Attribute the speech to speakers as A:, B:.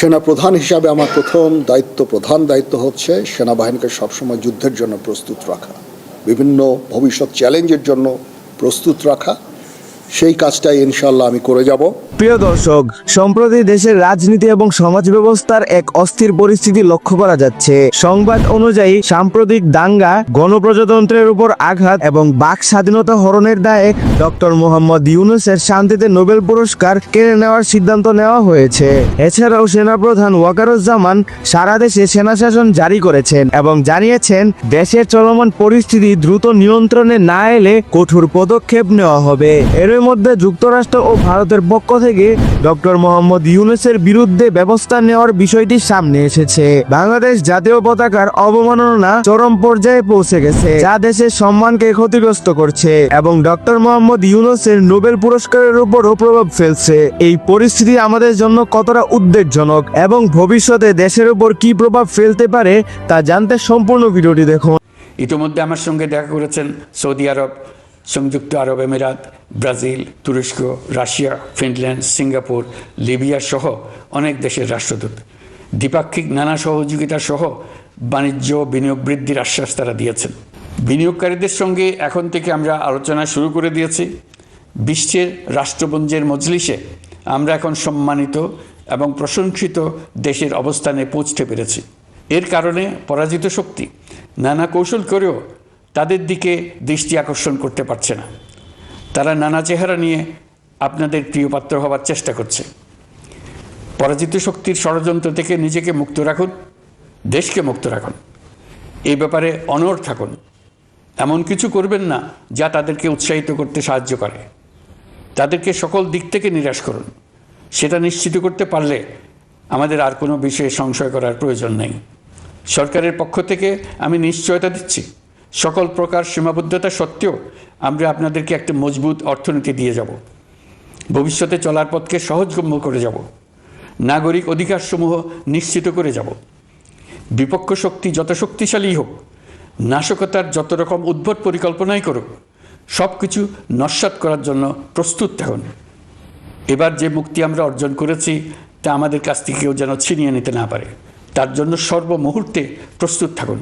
A: সেনা প্রধান হিসাবে আমার প্রথম দায়িত্ব, প্রধান দায়িত্ব হচ্ছে সেনাবাহিনীকে সবসময় যুদ্ধের জন্য প্রস্তুত রাখা, বিভিন্ন ভবিষ্যৎ চ্যালেঞ্জের জন্য প্রস্তুত রাখা। সেই কাজটাই ইনশাল্লাহ আমি করে যাব।
B: প্রিয় দর্শক, সম্প্রতি দেশের রাজনীতি এবং সমাজ ব্যবস্থার এক অস্থির পরিস্থিতি লক্ষ্য করা যাচ্ছে। সংবাদ অনুযায়ী, সাম্প্রতিক দাঙ্গা, গণপ্রজাতন্ত্রের উপর আঘাত এবং বাক স্বাধীনতা হরণের দায়ে ডক্টর মোহাম্মদ ইউনুসের শান্তিতে নোবেল পুরস্কার কেড়ে নেওয়ার সিদ্ধান্ত নেওয়া হয়েছে। এছাড়াও সেনাপ্রধান ওয়াকারুজ্জামান সারা দেশে সেনাশাসন জারি করেছেন এবং জানিয়েছেন, দেশের চলমান পরিস্থিতি দ্রুত নিয়ন্ত্রণে না এলে কঠোর পদক্ষেপ নেওয়া হবে। এর মধ্যে যুক্তরাষ্ট্র ও ভারতের পক্ষ থেকে ডক্টর মোহাম্মদ ইউনুসের বিরুদ্ধে ব্যবস্থা নেওয়ার বিষয়টি সামনে এসেছে। বাংলাদেশ জাতীয় পতাকার অবমাননা চরম পর্যায়ে পৌঁছে গেছে, যা দেশের সম্মানকে ক্ষতিগ্রস্ত করছে এবং ডক্টর মোহাম্মদ ইউনুসের নোবেল পুরস্কারের উপরও প্রভাব ফেলছে। এই পরিস্থিতি আমাদের জন্য কতটা উদ্বেগজনক এবং ভবিষ্যতে দেশের উপর কি প্রভাব ফেলতে পারে তা জানতে সম্পূর্ণ ভিডিওটি দেখুন।
C: ইতিমধ্যে আমার সঙ্গে দেখা করেছেন সৌদি আরব সংযুক্ত আরব আমিরাত ব্রাজিল, তুরস্ক, রাশিয়া, ফিনল্যান্ড, সিঙ্গাপুর, লিবিয়া সহ অনেক দেশের রাষ্ট্রদূত। দ্বিপাক্ষিক নানা সহযোগিতা সহ বাণিজ্য বিনিয়োগ বৃদ্ধির আশ্বাস তারা দিয়েছেন। বিনিয়োগকারীদের সঙ্গে এখন থেকে আমরা আলোচনা শুরু করে দিয়েছি। বিশ্বের রাষ্ট্রপুঞ্জের মজলিসে আমরা এখন সম্মানিত এবং প্রশংসিত দেশের অবস্থানে পৌঁছতে পেরেছি। এর কারণে পরাজিত শক্তি নানা কৌশল করেও তাদের দিকে দৃষ্টি আকর্ষণ করতে পারছে না। তারা নানা চেহারা নিয়ে আপনাদের প্রিয়পাত্র হবার চেষ্টা করছে। পরাজিত শক্তির ষড়যন্ত্র থেকে নিজেকে মুক্ত রাখুন, দেশকে মুক্ত রাখুন। এই ব্যাপারে অনড় থাকুন। এমন কিছু করবেন না যা তাদেরকে উৎসাহিত করতে সাহায্য করে। তাদেরকে সকল দিক থেকে নিরাশ করুন। সেটা নিশ্চিত করতে পারলে আমাদের আর কোনো বিষয়ে সংশয় করার প্রয়োজন নেই। সরকারের পক্ষ থেকে আমি নিশ্চয়তা দিচ্ছি। সকল প্রকার সীমাবদ্ধতা সত্ত্বেও আমরা আপনাদেরকে একটা মজবুত অর্থনীতি দিয়ে যাব। ভবিষ্যতে চলার পথকে সহজগম্য করে যাব। নাগরিক অধিকারসমূহ নিশ্চিত করে যাব। বিপক্ষ শক্তি যত শক্তিশালী হোক, নাশকতার যত রকম উদ্ভট পরিকল্পনাই করুক সব কিছু নস্বাত করার জন্য প্রস্তুত থাকুন। এবার যে মুক্তি আমরা অর্জন করেছি, তা আমাদের কাছ থেকে কেউ যেন ছিনিয়ে নিতে না পারে। তার জন্য সর্বমুহূর্তে প্রস্তুত থাকুন।